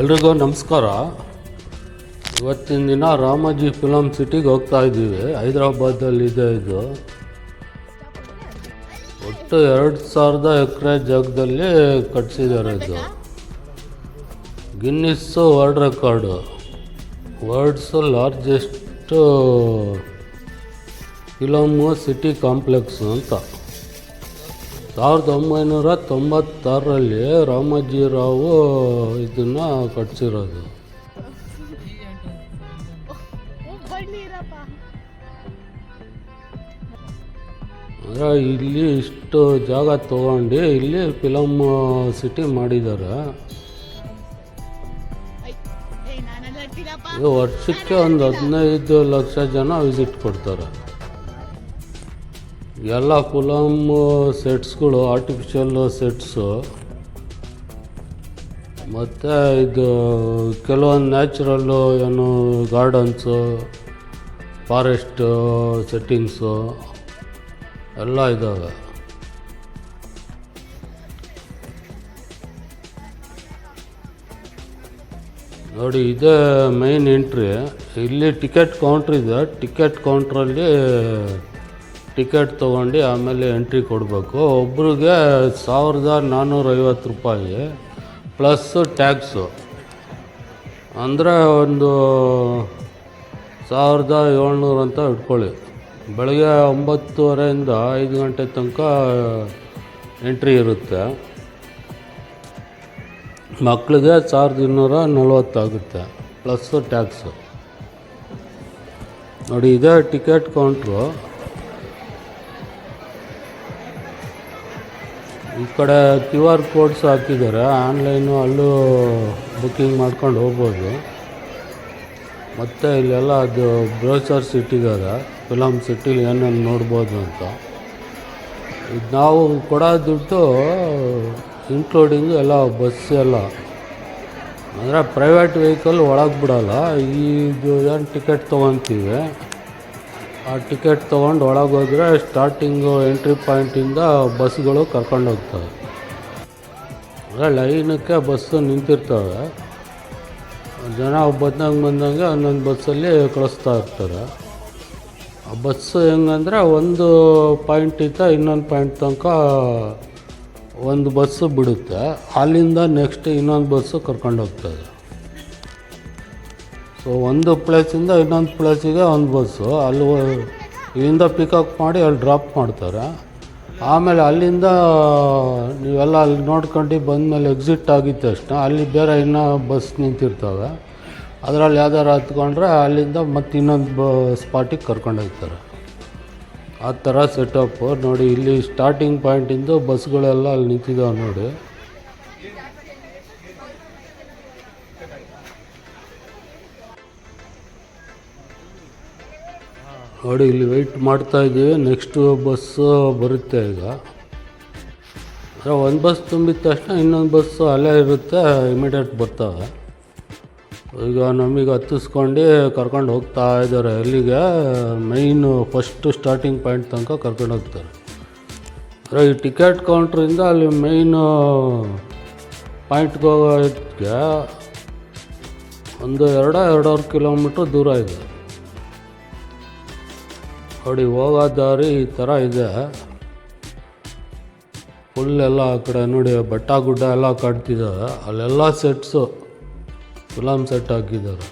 ಎಲ್ರಿಗೂ ನಮಸ್ಕಾರ. ಇವತ್ತಿನ ದಿನ ರಾಮಾಜಿ ಫಿಲಮ್ ಸಿಟಿಗೆ ಹೋಗ್ತಾ ಇದ್ದೀವಿ. ಹೈದ್ರಾಬಾದಲ್ಲಿದೆ ಇದು ಒಟ್ಟು ಎರಡು ಸಾವಿರದ ಎಕರೆ ಜಾಗದಲ್ಲಿ ಕಟ್ಸಿದ್ದಾರೆ ಇದು. Guinness world record world's largest film city complex ಅಂತ. ಸಾವಿರದ ಒಂಬೈನೂರ ತೊಂಬತ್ತಾರರಲ್ಲಿ ರಾಮೋಜಿರಾವು ಇದನ್ನು ಕಟ್ಸಿರೋದು. ಅಂದರೆ ಇಲ್ಲಿ ಇಷ್ಟು ಜಾಗ ತೊಗೊಂಡು ಇಲ್ಲಿ ಫಿಲಮ್ ಸಿಟಿ ಮಾಡಿದ್ದಾರೆ. ವರ್ಷಕ್ಕೆ ಒಂದು ಹದಿನೈದು ಲಕ್ಷ ಜನ ವಿಸಿಟ್ ಕೊಡ್ತಾರೆ. ಎಲ್ಲ ಫಿಲಮ್ ಸೆಟ್ಸ್ಗಳು ಆರ್ಟಿಫಿಷಿಯಲ್ ಸೆಟ್ಸು ಮತ್ತು ಇದು ಕೆಲವೊಂದು ನ್ಯಾಚುರಲ್ಲು ಏನು ಗಾರ್ಡನ್ಸು ಫಾರೆಸ್ಟು ಸೆಟ್ಟಿಂಗ್ಸು ಎಲ್ಲ ಇದ್ದಾವೆ ನೋಡಿ, ಇದೇ ಮೈನ್ ಎಂಟ್ರಿ ಇಲ್ಲಿ ಟಿಕೆಟ್ ಕೌಂಟ್ರ್ ಇದೆ. ಟಿಕೆಟ್ ಕೌಂಟ್ರಲ್ಲಿ ಟಿಕೆಟ್ ತೊಗೊಂಡು ಆಮೇಲೆ ಎಂಟ್ರಿ ಕೊಡಬೇಕು. ಒಬ್ರಿಗೆ ಸಾವಿರದ ನಾನ್ನೂರೈವತ್ತು ರೂಪಾಯಿ ಪ್ಲಸ್ಸು ಟ್ಯಾಕ್ಸು. ಅಂದರೆ ಒಂದು ಸಾವಿರದ ಏಳ್ನೂರು ಅಂತ ಇಟ್ಕೊಳ್ಳಿ. ಬೆಳಗ್ಗೆ ಒಂಬತ್ತುವರೆಯಿಂದ ಐದು ಗಂಟೆ ತನಕ ಎಂಟ್ರಿ ಇರುತ್ತೆ. ಮಕ್ಕಳಿಗೆ ಸಾವಿರದ ಇನ್ನೂರ ನಲ್ವತ್ತಾಗುತ್ತೆ ಪ್ಲಸ್ಸು ಟ್ಯಾಕ್ಸು. ನೋಡಿ, ಇದೇ ಟಿಕೆಟ್ ಕೌಂಟ್ರು. ಈ ಕಡೆ ಕ್ಯೂ ಆರ್ ಕೋಡ್ಸ್ ಹಾಕಿದ್ದಾರೆ. ಆನ್ಲೈನು ಅಲ್ಲೂ ಬುಕ್ಕಿಂಗ್ ಮಾಡ್ಕೊಂಡು ಹೋಗ್ಬೋದು. ಮತ್ತು ಇಲ್ಲೆಲ್ಲ ಅದು ಬ್ರೋಚರ್ಸ್ ಇಟ್ಟಿದ್ದಾರೆ. ಫಿಲಮ್ ಸಿಟಿಲಿ ಏನೇನು ನೋಡ್ಬೋದು ಅಂತ. ಇದು ನಾವು ಕೊಡೋ ದುಡ್ಡು ಇನ್ಕ್ಲೂಡಿಂಗ್ ಎಲ್ಲ ಬಸ್ ಎಲ್ಲ. ಅಂದರೆ ಪ್ರೈವೇಟ್ ವೆಹಿಕಲ್ ಒಳಗೆ ಬಿಡೋಲ್ಲ. ಇದು ಏನು ಟಿಕೆಟ್ ತೊಗೊತೀವಿ. ಆ ಟಿಕೆಟ್ ತೊಗೊಂಡು ಒಳಗೆ ಹೋದರೆ ಸ್ಟಾರ್ಟಿಂಗು ಎಂಟ್ರಿ ಪಾಯಿಂಟಿಂದ ಬಸ್ಗಳು ಕರ್ಕೊಂಡು ಹೋಗ್ತವೆ. ಅಂದರೆ ಲೈನಕ್ಕೆ ಬಸ್ಸು ನಿಂತಿರ್ತವೆ. ಜನ ಬಂದಂಗೆ ಬಂದಂಗೆ ಒಂದೊಂದು ಬಸ್ಸಲ್ಲಿ ಕಳಿಸ್ತಾ ಇರ್ತಾರೆ. ಆ ಬಸ್ಸು ಹೆಂಗಂದರೆ ಒಂದು ಪಾಯಿಂಟಿಂದ ಇನ್ನೊಂದು ಪಾಯಿಂಟ್ ತನಕ ಒಂದು ಬಸ್ಸು ಬಿಡುತ್ತೆ. ಅಲ್ಲಿಂದ ನೆಕ್ಸ್ಟ್ ಇನ್ನೊಂದು ಬಸ್ಸು ಕರ್ಕೊಂಡು ಹೋಗ್ತದೆ. ಸೊ ಒಂದು ಪ್ಲೇಸಿಂದ ಇನ್ನೊಂದು ಪ್ಲೇಸಿಗೆ ಒಂದು ಬಸ್ಸು ಅಲ್ಲಿ ಇಲ್ಲಿಂದ ಪಿಕಪ್ ಮಾಡಿ ಅಲ್ಲಿ ಡ್ರಾಪ್ ಮಾಡ್ತಾರೆ. ಆಮೇಲೆ ಅಲ್ಲಿಂದ ನೀವೆಲ್ಲ ಅಲ್ಲಿ ನೋಡ್ಕೊಂಡು ಬಂದಮೇಲೆ ಎಕ್ಸಿಟ್ ಆಗಿದ್ದ ತಕ್ಷಣ ಅಲ್ಲಿ ಬೇರೆ ಇನ್ನೂ ಬಸ್ ನಿಂತಿರ್ತವೆ. ಅದರಲ್ಲಿ ಯಾವ್ದಾರು ಹತ್ಕೊಂಡ್ರೆ ಅಲ್ಲಿಂದ ಮತ್ತೆ ಇನ್ನೊಂದು ಬ ಸ್ಪಾಟಿಗೆ ಕರ್ಕೊಂಡು ಹೋಗ್ತಾರೆ. ಆ ಥರ ಸೆಟಪ್ಪು ನೋಡಿ, ಇಲ್ಲಿ ಸ್ಟಾರ್ಟಿಂಗ್ ಪಾಯಿಂಟಿಂದು ಬಸ್ಗಳೆಲ್ಲ ಅಲ್ಲಿ ನಿಂತಿದ್ದಾವೆ ನೋಡಿ. ನೋಡಿ, ಇಲ್ಲಿ ವೆಯ್ಟ್ ಮಾಡ್ತಾ ಇದ್ದೀವಿ. ನೆಕ್ಸ್ಟು ಬಸ್ಸು ಬರುತ್ತೆ ಈಗ. ಒಂದು ಬಸ್ ತುಂಬಿದ ತಕ್ಷಣ ಇನ್ನೊಂದು ಬಸ್ಸು ಅಲ್ಲೇ ಇರುತ್ತೆ ಇಮಿಡಿಯೇಟ್ ಬರ್ತವೆ. ಈಗ ನಮಗೆ ಹತ್ತಿಸ್ಕೊಂಡು ಕರ್ಕೊಂಡು ಹೋಗ್ತಾ ಇದ್ದಾರೆ. ಅಲ್ಲಿಗೆ ಮೈನು ಫಸ್ಟು ಸ್ಟಾರ್ಟಿಂಗ್ ಪಾಯಿಂಟ್ ತನಕ ಕರ್ಕೊಂಡು ಹೋಗ್ತಾರೆ. ಅಂದರೆ ಈ ಟಿಕೆಟ್ ಕೌಂಟ್ರಿಂದ ಅಲ್ಲಿ ಮೈನು ಪಾಯಿಂಟ್ಗೆ ಹೋಗೋದಕ್ಕೆ ಒಂದು ಎರಡು, ಎರಡೂವರೆ ಕಿಲೋಮೀಟ್ರ್ ದೂರ ಇದೆ. ನೋಡಿ ಹೋಗೋ ದಾರಿ ಈ ಥರ ಇದೆ. ಫುಲ್ ಎಲ್ಲ ಆ ಕಡೆ ನೋಡಿ, ಬೆಟ್ಟ ಗುಡ್ಡ ಎಲ್ಲ ಕಟ್ತಿದ್ದಾರೆ ಅಲ್ಲೆಲ್ಲ ಸೆಟ್ಸು ಫಿಲಮ್ ಸೆಟ್ ಹಾಕಿದ್ದಾರೆ.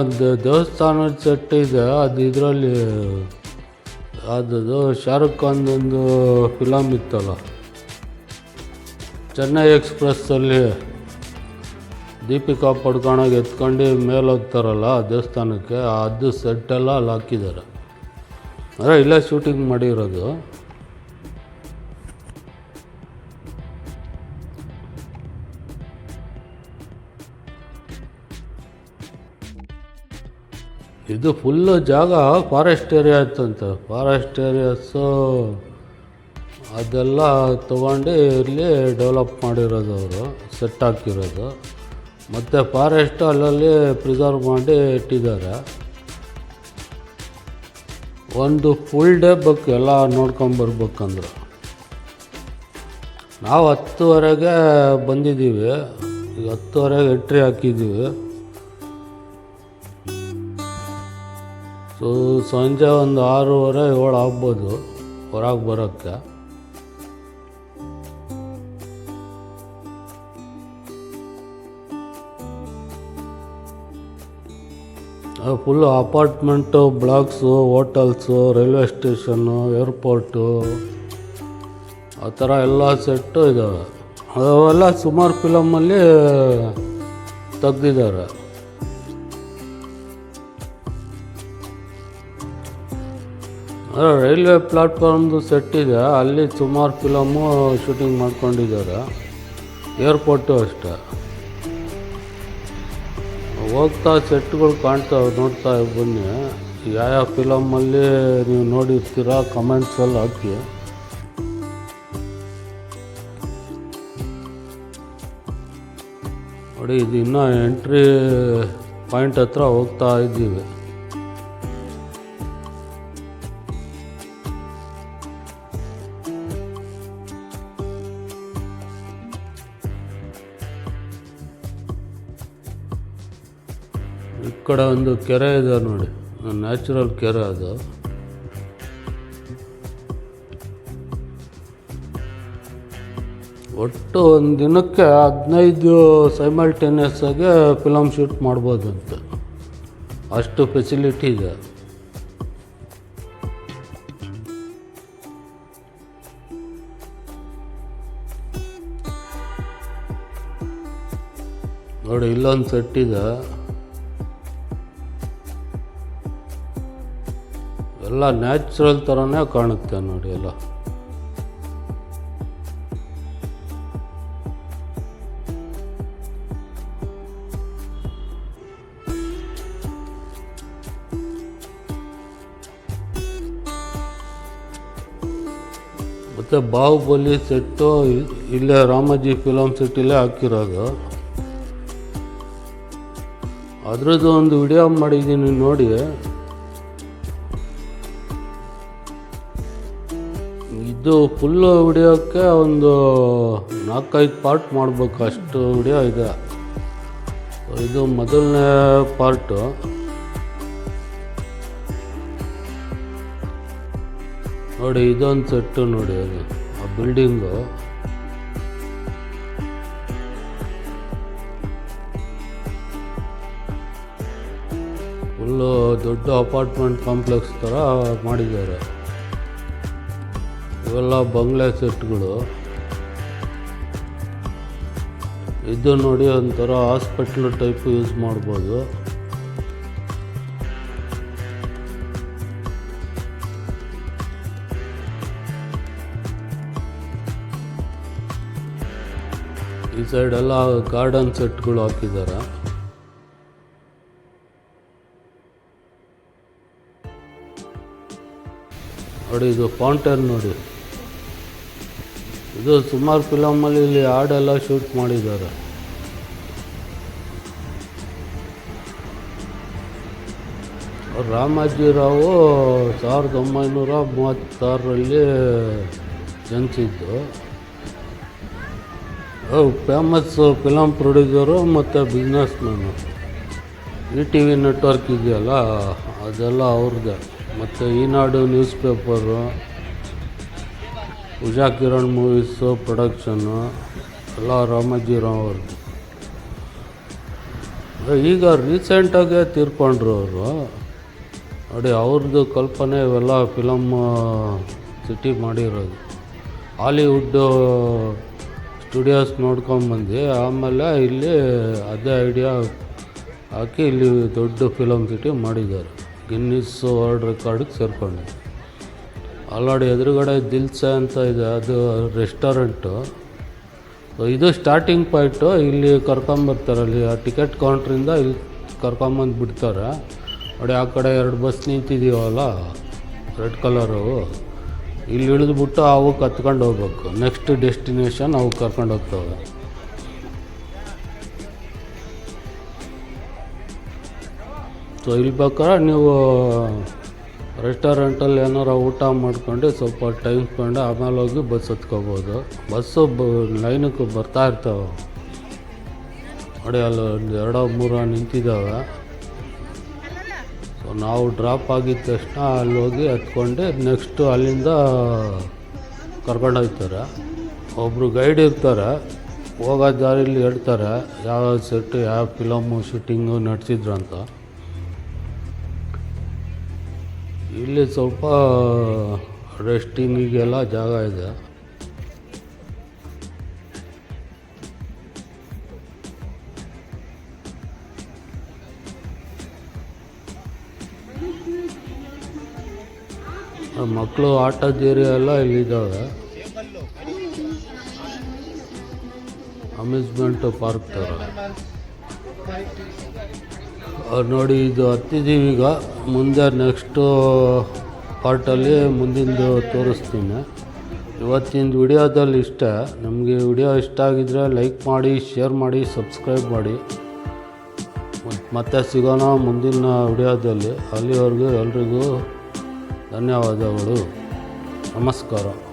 ಅಂದರೆ ದೇವಸ್ಥಾನದ ಸೆಟ್ ಇದೆ. ಅದು ಇದರಲ್ಲಿ ಅದದು ಶಾರುಖ್ ಒಂದು ಫಿಲಮ್ ಇತ್ತಲ್ಲ, ಚೆನ್ನೈ ಎಕ್ಸ್ಪ್ರೆಸ್ಸಲ್ಲಿ ದೀಪಿಕಾ ಪಡ್ಕೊಳಗೆ ಎತ್ಕೊಂಡು ಮೇಲೆ ಹೋಗ್ತಾರಲ್ಲ ದೇವಸ್ಥಾನಕ್ಕೆ ಅದು ಸೆಟ್ಟೆಲ್ಲ ಅಲ್ಲಿ ಹಾಕಿದ್ದಾರೆ. ಅಂದರೆ ಇಲ್ಲೇ ಶೂಟಿಂಗ್ ಮಾಡಿರೋದು. ಇದು ಫುಲ್ಲು ಜಾಗ ಫಾರೆಸ್ಟ್ ಏರಿಯಾ ಇತ್ತಂತೆ. ಫಾರೆಸ್ಟ್ ಏರಿಯಾಸು ಅದೆಲ್ಲ ತೊಗೊಂಡು ಇಲ್ಲಿ ಡೆವಲಪ್ ಮಾಡಿರೋದು ಅವರು ಸೆಟ್ ಹಾಕಿರೋದು. ಮತ್ತು ಫಾರೆಸ್ಟ್ ಅಲ್ಲಲ್ಲಿ ಪ್ರಿಸರ್ವ್ ಮಾಡಿ ಇಟ್ಟಿದ್ದಾರೆ. ಒಂದು ಫುಲ್ ಡೇ ಬುಕ್ ಎಲ್ಲ ನೋಡ್ಕೊಂಬರ್ಬೇಕಂದ್ರೆ ನಾವು ಹತ್ತುವರೆಗೆ ಬಂದಿದ್ದೀವಿ. ಈಗ ಹತ್ತುವರೆಗೆ ಎಂಟ್ರಿ ಹಾಕಿದ್ದೀವಿ. ಸೊ ಸಂಜೆ ಒಂದು ಆರೂವರೆ ಏಳು ಆಗ್ಬೋದು, ಹೊರಗೆ ಬರೋಕ್ಕೆ. Full apartment blocks hotels railway station airport ಆ ಥರ ಎಲ್ಲ ಸೆಟ್ಟು ಇದ್ದಾವೆ ಅವೆಲ್ಲ ಸುಮಾರು ಫಿಲಮಲ್ಲಿ ತೆಗ್ದಿದ್ದಾರೆ. ರೈಲ್ವೆ ಪ್ಲಾಟ್ಫಾರ್ಮ್ದು ಸೆಟ್ ಇದೆ. ಅಲ್ಲಿ ಸುಮಾರು ಫಿಲಮು ಶೂಟಿಂಗ್ ಮಾಡ್ಕೊಂಡಿದ್ದಾರೆ. ಏರ್ಪೋರ್ಟು ಅಷ್ಟೇ. ಹೋಗ್ತಾ ಸೆಟ್ಗಳು ಕಾಣ್ತಾ ನೋಡ್ತಾ ಬನ್ನಿ. ಯಾವ್ಯಾವ ಫಿಲಮಲ್ಲಿ ನೀವು ನೋಡಿರ್ತೀರ ಕಮೆಂಟ್ಸಲ್ಲಿ ಹಾಕಿ. ನೋಡಿ, ಇದು ಇನ್ನೂ ಎಂಟ್ರಿ ಪಾಯಿಂಟ್ ಹತ್ರ ಹೋಗ್ತಾ ಇದ್ದೀವಿ. ಈ ಕಡೆ ಒಂದು ಕೆರೆ ಇದೆ ನೋಡಿ. ನ್ಯಾಚುರಲ್ ಕೆರೆ ಅದು. ಒಟ್ಟು ಒಂದು ದಿನಕ್ಕೆ ಹದಿನೈದು ಸೈಮಲ್ಟೇನಿಯಸ್ ಆಗಿ ಫಿಲಮ್ ಶೂಟ್ ಮಾಡ್ಬೋದಂತೆ. ಅಷ್ಟು ಫೆಸಿಲಿಟಿ ಇದೆ. ನೋಡಿ, ಇಲ್ಲೊಂದು ಸೆಟ್ ಇದೆ. ಎಲ್ಲ ನ್ಯಾಚುರಲ್ ಥರನೇ ಕಾಣುತ್ತೆ ನೋಡಿ ಎಲ್ಲ. ಮತ್ತು ಬಾಹುಬಲಿ ಸೆಟ್ಟು ಇಲ್ಲೇ ರಾಮಾಜಿ ಫಿಲಮ್ ಸಿಟಿಲೇ ಹಾಕಿರೋದು. ಅದರದ್ದು ಒಂದು ವಿಡಿಯೋ ಮಾಡಿದ್ದೀನಿ ನೋಡಿ. ಇದು ಫುಲ್ಲು ವಿಡಿಯೋಕ್ಕೆ ಒಂದು ನಾಲ್ಕೈದು ಪಾರ್ಟ್ ಮಾಡಬೇಕು. ಅಷ್ಟು ವಿಡಿಯೋ ಇದೆ. ಇದು ಮೊದಲನೇ ಪಾರ್ಟು ನೋಡಿ, ಇದೊಂದು ಸೆಟ್ಟು ನೋಡಿ ಅದು, ಆ ಬಿಲ್ಡಿಂಗು ಫುಲ್ಲು ದೊಡ್ಡ ಅಪಾರ್ಟ್ಮೆಂಟ್ ಕಾಂಪ್ಲೆಕ್ಸ್ ಥರ ಮಾಡಿದ್ದಾರೆ. ಇವೆಲ್ಲ ಬಂಗ್ಲೆ ಸೆಟ್ಗಳು. ಇದು ನೋಡಿ ಒಂಥರ ಹಾಸ್ಪಿಟ್ಲ್ ಟೈಪ್ ಯೂಸ್ ಮಾಡ್ಬೋದು. ಈ ಸೈಡ್ ಎಲ್ಲ ಗಾರ್ಡನ್ ಸೆಟ್ಗಳು ಹಾಕಿದ್ದಾರೆ. ನೋಡಿ ಇದು ಫೌಂಟೇನ್ ನೋಡಿ. ಇದು ಸುಮಾರು ಫಿಲಮಲ್ಲಿ ಇಲ್ಲಿ ಹಾಡೆಲ್ಲ ಶೂಟ್ ಮಾಡಿದ್ದಾರೆ. ರಾಮಾಜಿರಾವು ಸಾವಿರದ ಒಂಬೈನೂರ ಮೂವತ್ತಾರರಲ್ಲಿ ಜನಿಸಿದ್ದು. ಫೇಮಸ್ ಫಿಲಮ್ ಪ್ರೊಡ್ಯೂಸರು ಮತ್ತು ಬಿಸ್ನೆಸ್ ಮ್ಯಾನು ಈ ಟಿ ವಿ ನೆಟ್ವರ್ಕ್ ಇದೆಯಲ್ಲ, ಅದೆಲ್ಲ ಅವ್ರದ್ದೇ. ಮತ್ತು Eenadu news paper Usha Kiran movies production ಎಲ್ಲ ರಾಮೋಜಿರಾವ್ ಅವ್ರದ್ದು ಈಗ ರೀಸೆಂಟಾಗೆ ತೀರ್ಕೊಂಡ್ರು ಅವರು. ನೋಡಿ ಅವ್ರದ್ದು ಕಲ್ಪನೆ ಇವೆಲ್ಲ ಫಿಲಮ್ ಸಿಟಿ ಮಾಡಿರೋದು. ಹಾಲಿವುಡ್ ಸ್ಟುಡಿಯೋಸ್ ನೋಡ್ಕೊಂಬಂದು ಆಮೇಲೆ ಇಲ್ಲಿ ಅದೇ ಐಡಿಯಾ ಹಾಕಿ ಇಲ್ಲಿ ದೊಡ್ಡ ಫಿಲಮ್ ಸಿಟಿ ಮಾಡಿದ್ದಾರೆ. ಗಿನ್ನಿಸ್ ವರ್ಲ್ಡ್ ರೆಕಾರ್ಡಿಗೆ ಸೇರಿಕೊಂಡು ಆಲ್ರೆಡಿ ಎದುರುಗಡೆ ದಿಲ್ಸ ಅಂತ ಇದೆ, ಅದು ರೆಸ್ಟೋರೆಂಟು ಇದು ಸ್ಟಾರ್ಟಿಂಗ್ ಪಾಯಿಂಟು ಇಲ್ಲಿ ಕರ್ಕೊಂಬರ್ತಾರೆ ಅಲ್ಲಿ ಆ ಟಿಕೆಟ್ ಕೌಂಟ್ರಿಂದ ಇಲ್ಲಿ ಕರ್ಕೊಂಬಂದು ಬಿಡ್ತಾರೆ. ನೋಡಿ, ಆ ಕಡೆ ಎರಡು ಬಸ್ ನಿಂತಿದ್ದೀವಲ್ಲ ರೆಡ್ ಕಲರು ಇಲ್ಲಿ ಇಳಿದ್ಬಿಟ್ಟು ಅವು ಕತ್ಕೊಂಡು ಹೋಗ್ಬೇಕು. ನೆಕ್ಸ್ಟ್ ಡೆಸ್ಟಿನೇಷನ್ ಅವು ಕರ್ಕೊಂಡು ಹೋಗ್ತವೆ. ಸೊ ಇಲ್ಲಿ ಬೇಕಾದ್ರೆ ನೀವು ರೆಸ್ಟೋರೆಂಟಲ್ಲಿ ಏನಾರ ಊಟ ಮಾಡ್ಕೊಂಡು ಸ್ವಲ್ಪ ಟೈಮ್ ಸ್ಪೆಂಡ್ ಆಮೇಲೆ ಹೋಗಿ ಬಸ್ ಹತ್ಕೋಬೋದು. ಬಸ್ಸು ಬ ಲೈನಕ್ಕೆ ಬರ್ತಾ ಇರ್ತಾವೆ. ನೋಡಿ ಅಲ್ಲಿ ಒಂದು ಎರಡೋ ಮೂರೋ ನಿಂತಿದ್ದಾವೆ ಸೊ ನಾವು ಡ್ರಾಪ್ ಆಗಿದ ತಕ್ಷಣ ಅಲ್ಲಿ ಹೋಗಿ ಹತ್ಕೊಂಡು ನೆಕ್ಸ್ಟು ಅಲ್ಲಿಂದ ಕರ್ಕೊಂಡೋಗ್ತಾರೆ ಒಬ್ಬರು ಗೈಡ್ ಇರ್ತಾರೆ. ಹೋಗೋ ದಾರಿಲಿ ಹೇಳ್ತಾರೆ, ಯಾವ ಸೆಟ್ಟು ಯಾವ ಫಿಲಮು ಶೂಟಿಂಗು ನಡೆಸಿದ್ರು ಅಂತ. ಇಲ್ಲಿ ಸ್ವಲ್ಪ ರೆಸ್ಟಿಂಗಿಗೆಲ್ಲ ಜಾಗ ಇದೆ. ಮಕ್ಕಳು ಆಟದ ಏರಿಯಾ ಎಲ್ಲ ಇಲ್ಲಿದ್ದಾವೆ. ಅಮ್ಯೂಸ್ಮೆಂಟ್ ಪಾರ್ಕ್ ಥರ ನೋಡಿ ಇದು ಹತ್ತಿದ್ದೀವಿ ಈಗ. ಮುಂದೆ ನೆಕ್ಸ್ಟು ಪಾರ್ಟಲ್ಲಿ ಮುಂದಿಂದು ತೋರಿಸ್ತೀನಿ. ಇವತ್ತಿನ ವಿಡಿಯೋದಲ್ಲಿ ಇಷ್ಟ. ನಮಗೆ ವಿಡಿಯೋ ಇಷ್ಟ ಆಗಿದ್ರೆ ಲೈಕ್ ಮಾಡಿ ಶೇರ್ ಮಾಡಿ ಸಬ್ಸ್ಕ್ರೈಬ್ ಮಾಡಿ. ಮತ್- ಮತ್ತೆ ಸಿಗೋಣ ಮುಂದಿನ ವಿಡಿಯೋದಲ್ಲಿ. ಅಲ್ಲಿವರೆಗೂ ಎಲ್ರಿಗೂ ಧನ್ಯವಾದಗಳು. ನಮಸ್ಕಾರ.